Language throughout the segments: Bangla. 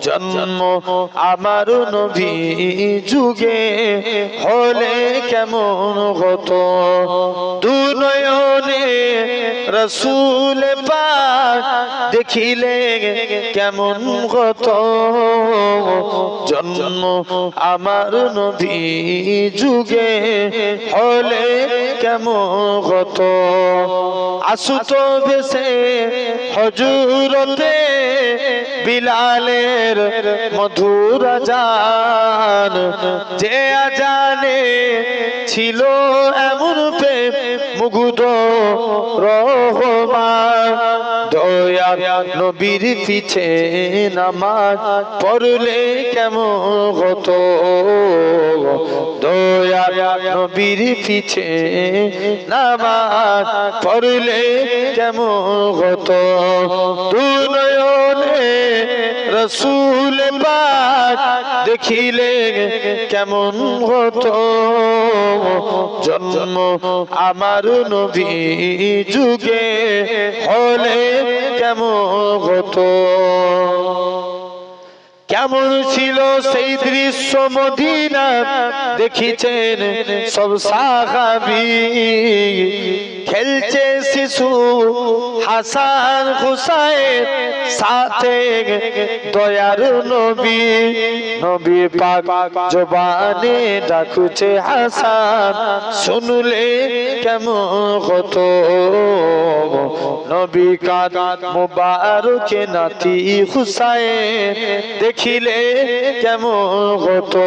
জন্ম আমার নবী যুগে হলে কেমন হতো? দু নয়নে রসুল পাক দেখিলে কেমন হতো জন্ম আমার নবী যুগে হলে কেমন হতো আসুত বেশে হজুরতে বিলালের মধুর জান যে আজানে ছিল এমন প্রেম মুগুদ রহমান দয়ার নবীর পিছে নামাজ পড়লে কেমন হতো? দয়ার নবীর পিছে নামাজ পড়লে কেমন হতো? দু রসুল পাক দেখিলে কেমন হতো। জন্ম আমার নবী যুগে হলে কেমন হতো। কেমন ছিল সেই দৃশ্য মদিনা দেখিছেন সব সাহাবি। খেলছে শিশু হাসান হুসাইন সাথে দয়ার নবী নবী পাক জবানে ডাকুছে হাসান, শুনলে কেমন হতো? নবী কাদ মুবারকে নাতি হুসাইন, দেখিলে কেমন হতো?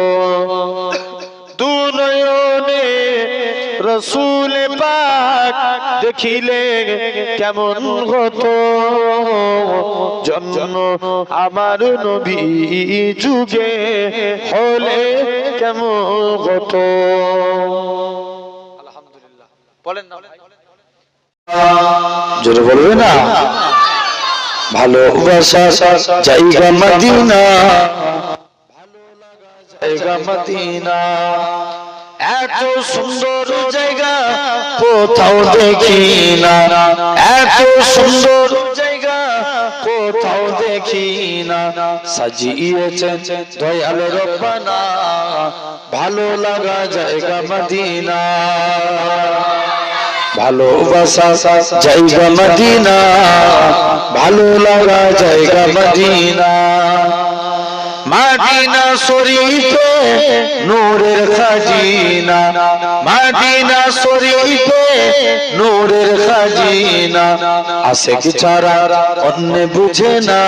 দু নয়নে রসুল পাক দেখিলে কেমন হতো। জন্ম আমার নবী যুগে হলে কেমন হতো। বলেন না জোরে বলবে না? ভালোবাসা জায়গা মদিনা। জায়গা মদিনা। এত সুন্দর জায়গা কোথাও দেখি না। এত সুন্দর জায়গা কোথাও দেখি না। সাজিয়েছেন দয়াল রব্বানা। ভালো লাগা জায়গা মদিনা। ভালোবাসা জায়গা মদিনা। ভালো লাগা জায়গা মদিনা। মাদিনা শরীফে নূরের খাজিনা। মাদিনা শরীফে নূরের খাজিনা। আসে কি ছাড়া অন্য বুঝে না।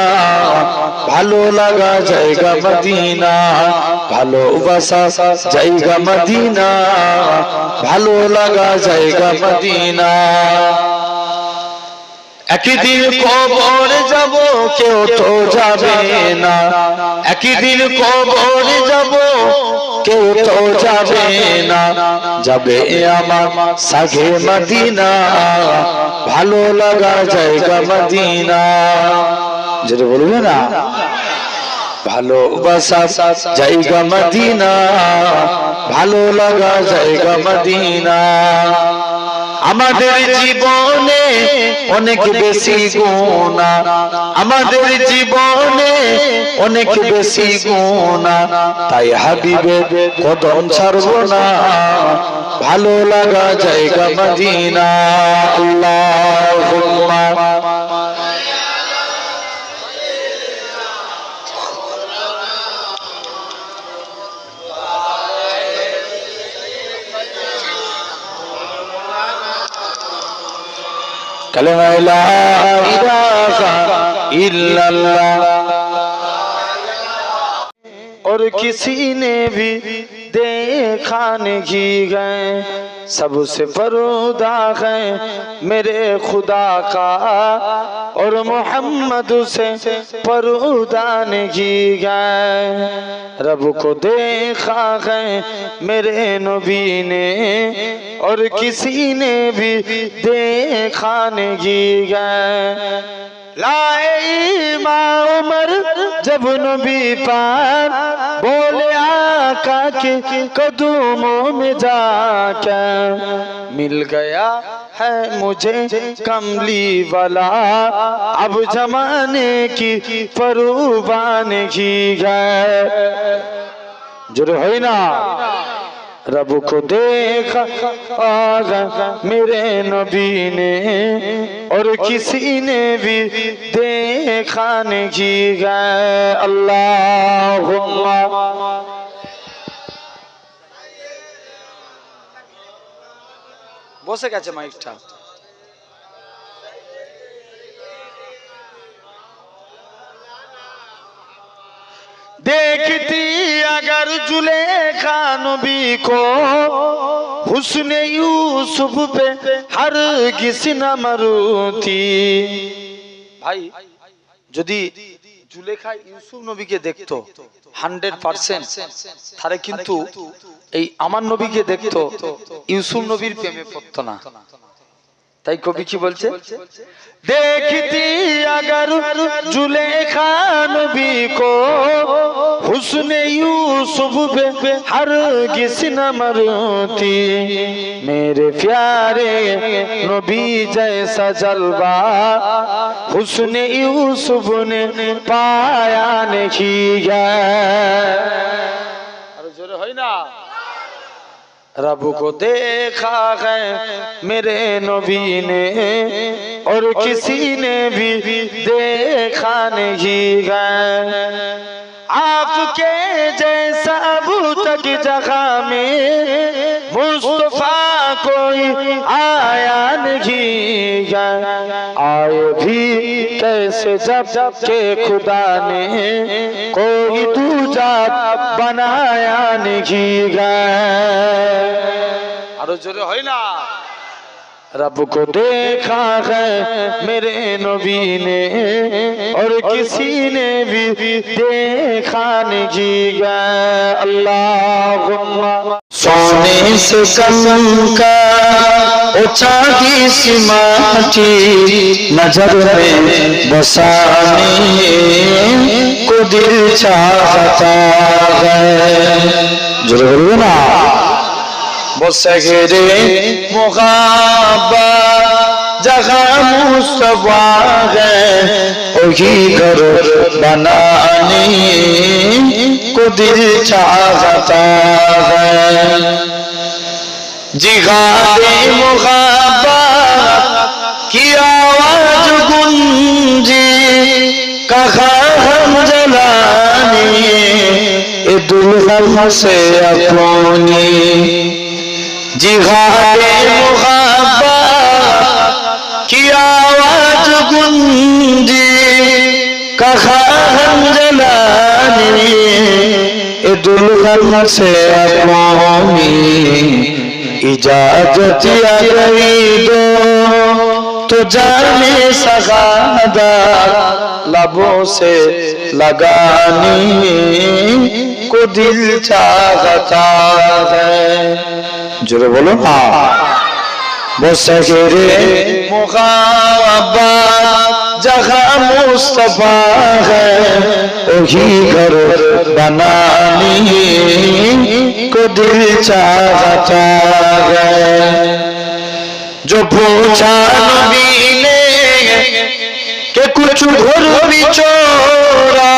ভালো লাগা জায়গা মদিনা। ভালোবাসা জায়গা মদিনা। ভালো লাগা জায়গা মদিনা। একদিন কবর যাব কেউ তো যাবে না। একদিন কবর যাব কেউ তো যাবে না। যাবে আমার সাগে মদিনা। ভালো লাগা জায়গা মদিনা। যেটা বলবে না? ভালোবাসা জায়গা মদিনা। ভালো লাগা জায়গা মদিনা। আমাদের জীবনে অনেক বেশি গুণা। আমাদের জীবনে অনেক বেশি গুণা। তাই হাবিবে কদম ছাড়ব না। ভালো লাগা জায়গা মদিনা। کلمہ لا الہ الا اللہ اور کسی نے بھی دیکھا نہیں گئے۔ سب سے فردا ہے میرے خدا کا، اور محمد سے پرودا نگی گئے۔ رب کو دیکھا ہے میرے نبی نے، اور کسی نے بھی دیکھا نگی گئے۔ لائے ایمان عمر جب نبی پان بولے آقا کے قدوموں میں جا کر مل گیا ہے مجھے کملی والا۔ اب جمانے کی فروبان کی گئے جرہینہ نا؟ रब को देखा आगा मेरे नबी ने और किसी ने भी देखा नहीं गए अल्लाह বসে গেছে মাইকটা देखती আগার জুলে খানবি কো। হুসনে ইউসুফ পে হার গিসনা মারুতি। ভাই, যদি জুলেখা ইউসুফ নবীকে দেখতো, হান্ড্রেড পার্সেন্ট তাহলে কিন্তু এই আমার নবীকে দেখতো, ইউসুফ নবীর প্রেমে পড়তো না। তাই কবি কি বলছে देखती अगर जुलेखा नबी को हुस्न यूसुफ पे हर किस न मरती मेरे प्यारे नबी जैसा जलवा हुस्न यूसुफ ने पाया नहीं गया अरे जोरे होई ना رب کو دیکھا ہے میرے نبی نے اور کسی نے بھی دیکھا نہیں ہے۔ آپ کے جیسا ابو تک جگہ میں مصطفیٰ کوئی آیا نہیں ہے۔ آئے بھی کیسے جب کے خدا نے کوئی دوجہ بنایا نہیں ہے۔ আরও জোরে হয় না رب کو دیکھا ہے میرے نبی نے اور کسی نے بھی دیکھا نہیں گا اللہ سونے سے قسم کا اچھا کی سماٹی نظر میں بسانے کو دل چاہتا ہے جرگر نا وسحر محبت جگہ مصطفیٰ ہے وہی گھر بنانے کو دل چاہتا ہے جہاد محبت کی آواز گنجی کہاں ہم جلانے دل ہم سے اپنی से अपनी जिगारे मुकाबा की आवाज गुंजी कहा हम जलाने ए दुल्हन से अपनी इजाजत या गई दो तो जाने सगादा लबों से लगाने को दिल चाहता है जोरे बोलो ना बसे गिरे मुकाबा जगह मुस्तफा है वही घर बनाने को दिल चाहता है जो पूछा नबी ने कि कुछ घुर बिचोरा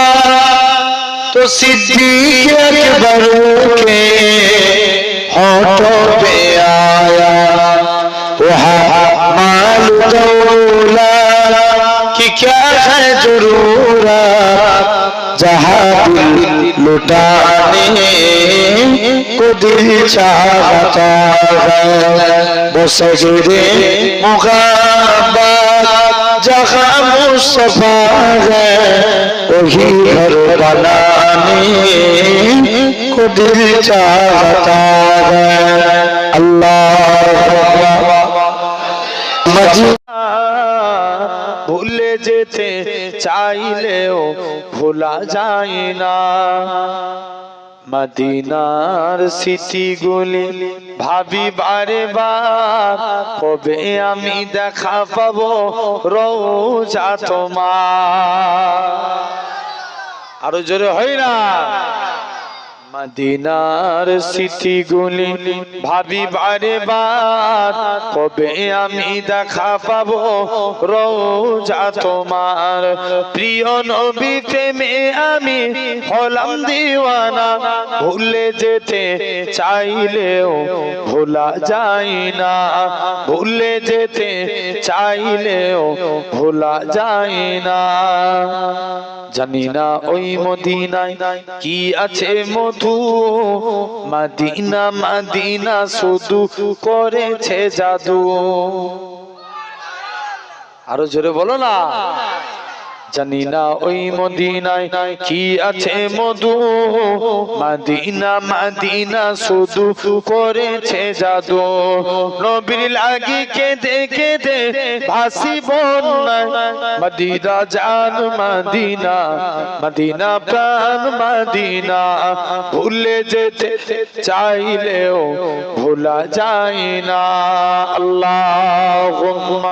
तो सिद्दीक अकबर के होठों पे आया वहाँ माल दौला कि क्या है जरूरत जहाँ दिल लुटाने को दिल चाहता है वो सजदे मुकाबा जहाँ मुस्तफा है वही घर बनाने को दिल चाहता है अल्लाह मजी ভুলে যেতে চাইলেও ভোলা যায় না মদিনার স্মৃতিগুলি ভাবি বারে বার কবে আমি দেখা পাবো রোজা তোমার আরো জোরে হয় না মদিনার স্মৃতিগুলি ভাবি বারে বার, কবে আমি দেখা পাবো রোজা তোমার? প্রিয় নবী প্রেমে আমি হলাম দিওয়ানা, ভুলে যেতে চাইলেও ভোলা যায় না। ভুলে যেতে চাইলেও ভোলা যায় না। জানি না ওই মদিনায় কি আছে মধু। মাদিনা মাদিনা শুধু করেছে জাদু। আরও জোরে বলো না। জানি না ওই মদিনায় কি আছে মধু। মাদিনা মাদিনা শুধু করেছে জাদু। নবীর লাগি কেঁদে কেঁদে ভাসি বন্যায় মদিনা জান, মদিনা মদিনা প্রাণ, মদিনা। ভুলে যেতে চাইলেও ভোলা যায় না। আল্লাহ